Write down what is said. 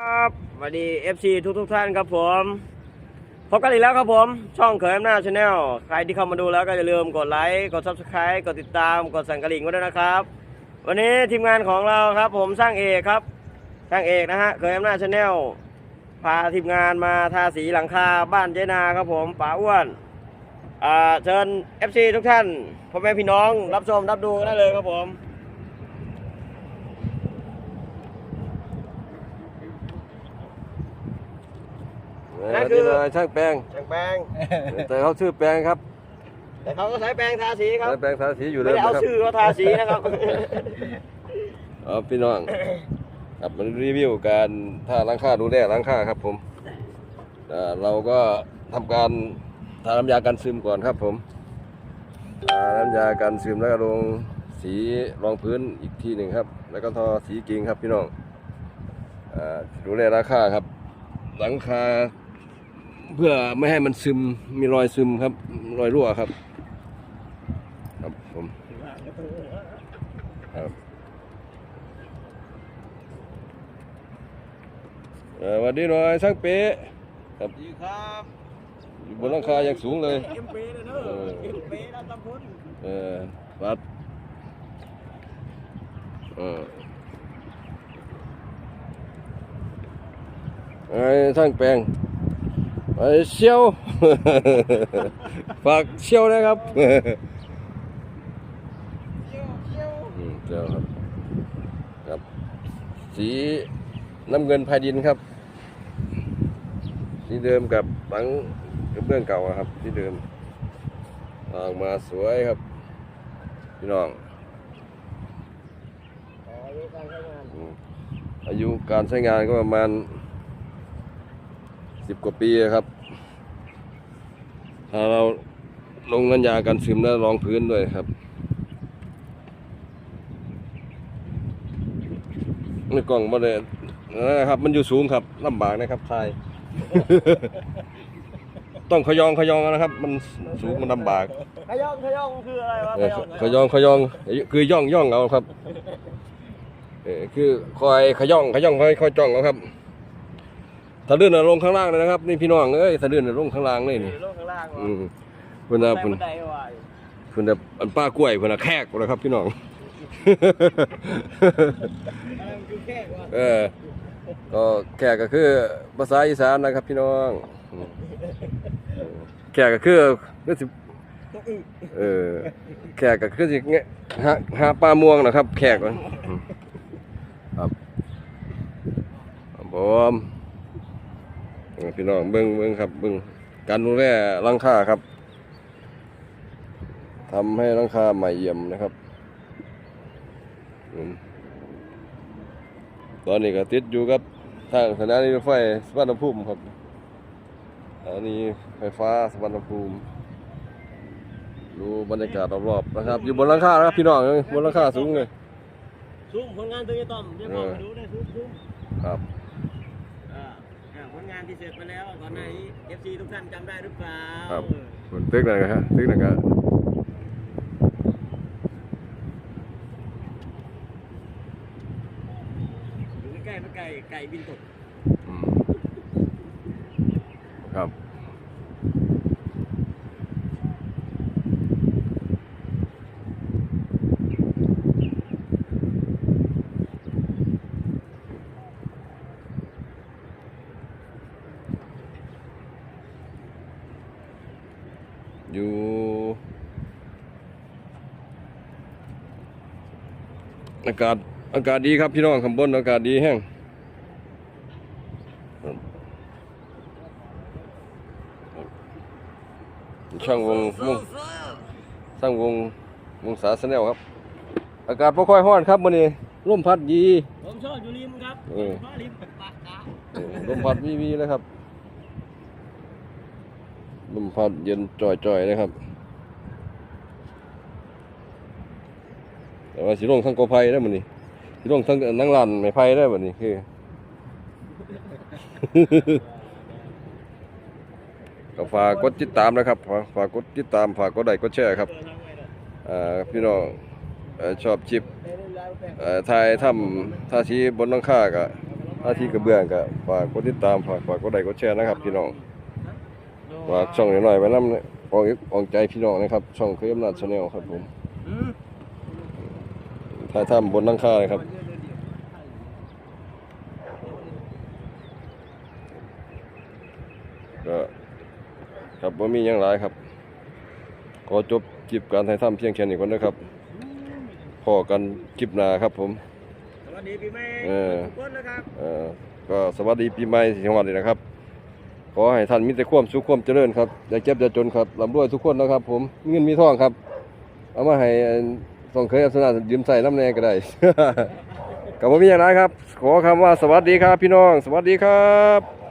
ครับสวัสดี FC ทุกทุกๆท่านครับผมพบกันอีกแล้วครับผม ช่องเขยอำนาจชาแนลใครที่เข้ามาดูแล้วก็อย่าลืมกดไลค์ กด Subscribe กดติดตาม กดสั่นกระดิ่งไว้ด้วยนะครับ วันนี้ทีมงานของเราครับผมสร้างเอกครับ สร้างเอกนะฮะเขยอำนาจชาแนลพาทีมงานมาทาสีหลังคาบ้านเจนาครับผมป๋าอ้วนอ่าเชิญ FC ทุกท่านพ่อแม่พี่น้องรับชมรับดูได้เลยครับผม นั่นั่นนคืคืออช่างแปลงแปรงแปรงแต่เขาชื่อแปลงครับแต่เขาก็ใช้แปรงทาสีครับช่างแปลงทาสีอยู่ไม่เดิมได้เอานะครับชื่อเขาทาสีนะครับ เอาพี่น้องครับมารีวิวการท่าล้างค่าดูแลล้างค่าครับผมเอ่อเราก็ทำการทาน้ำยากันซึมก่อนครับผมทาน้ำยากันซึมแล้วก็ลงสีรองพื้นอีกทีหนึ่งครับ แล้วก็ทอสีกิ่งครับพี่น้องเอ่อดูแลราคาครับ หลังคา เพื่อไม่ให้มันซึมมีรอยซึมครับ รอยรั่วครับ ครับผมครับเอ่อสวัสดีหน่อยช่างเป๊ะครับดีครับอยู่บนหลังคาอย่างสูงเลยเอ็มเป้เลยเนอะเออเอ็มเป้นะตำพุนเออวัดเออไอ้ช่างแปลงไอ้ เชี่ยว ฝากเชี่ยวนะครับอืมเจ้าครับ ครับ สีน้ำเงินภายดินครับ สีเดิมกับหลังกระเบื้องเก่าอะครับ ที่เดิมออกมาสวยครับ พี่น้องอ๋อรู้การใช้งานอืมอายุการใช้งานก็ประมาณ สิบกว่าปีครับ ถ้าเราลงน้ำยากันซึมแล้วรองพื้นด้วยครับในกล่องมาเลยนะครับ มันอยู่สูงครับลำบากนะครับทาย ต้องขยองขยองนะครับ มันสูงมันลำบาก ขยองขยองคืออะไรวะเออขยองขยองคือย่องย่องเอาครับเออคือคอยขย่องขย่องคอยคอยจ้องเอาครับ ถ้าเลื่อนน่ะลงข้างล่างเลยนะครับ นี่พี่น้องเอ้ยถ้าเลื่อนน่ะลงข้างล่างเลยนี่โลกข้างล่างวะอืมเพิ่นน่ะไปเพิ่นบันไดวะเพิ่นน่ะอันป้ากล้วยเพิ่นน่ะแขกพุ่นนะครับ พี่น้องอันนั้นคือแค่วะเออก็แขกก็คือภาษาอีสานนะครับ พี่น้องอืมแขกก็คือก็สิเออแขกก็คือสิเงะหาหาปลาม่วงนะครับ แขกมันอืมครับครับผมเออ พี่น้องเบิ่งเบิ่งครับเบิ่งการดูแลหลังคาครับทำให้หลังคาใหม่เยี่ยมนะครับอืมตอนนี้ก็ติดอยู่กับทางสถานีรถไฟสวรรณภูมิครับสถานีไฟฟ้าสวรรณภูมิ ดูบรรยากาศรอบๆนะครับ อยู่บนหลังคานะครับพี่น้องเอ้ยบนหลังคาสูงเลยซูมผลงานตัวนี้ต้อมเดี๋ยวบอกดูได้ซูมซูมครับอ่า อ่าผลงานที่เสร็จไปแล้วก่อนหน้านี้ FC ทุกท่านจำได้หรือเปล่าครับบนตึกนั่นก็ฮะตึกนั่นก็อยู่ใกล้ๆมันไก่ไก่บินตก อืมครับ อยู่อากาศอากาศดีครับพี่น้องข้างบนอากาศดีแห้งครับช่างวงวงช่างวงวงศาสแนลครับ อากาศบ่ค่อยร้อนครับมื้อนี้ลมพัดดีผมชอบอยู่ริมครับเออเพราะริมปากกาเออลมพัดวีวีเลยครับ ลมพัดเย็นจ่อยๆนะครับ แต่ว่าสิลงทั้งกอไผ่ได้มื้อนี้สิลงทั้งนั่งลันไม้ไผ่ได้บัดนี้คือก็ฝากกดติดตามนะครับ ฝากฝากดติดตาม ฝากกดไลค์กดแชร์ครับพี่น้องชอบชิปได้ได้ได้เอ่อถ่ายทำท่าชีบนหลังคาก็หน้าที่กระเบื้องก็ฝากกดติดตาม ฝากฝากกดไลค์กดแชร์นะครับ พี่น้อง ฝากช่องหน่อยๆไว้นำออกออกใจพี่น้องนะครับ ช่องเคยอำนาจชาแนลครับผมถ่ายทำบนหลังคาเลยครับก็ครับว่ามีอย่างไรครับ ขอจบคลิปการถ่ายทำเพียงแค่นี้ก่อนนะครับพอกันคลิปหน้าครับผม สวัสดีปีใหม่เออทุกคนนะครับ เอ่อก็สวัสดีปีใหม่ที่จังหวัดนี้นะครับ ขอให้ท่านมีแต่ความสุขความเจริญครับอย่าเก็บอย่าจนครับร่ำรวยทุกคนนะครับ ผมเงินมีทองครับ เอามาให้ส่งเคยอัศนายืมใส่น้ำแน่ก็ได้ กับผมมีอย่างไรครับ ขอคำว่าสวัสดีครับ พี่น้อง สวัสดีครับ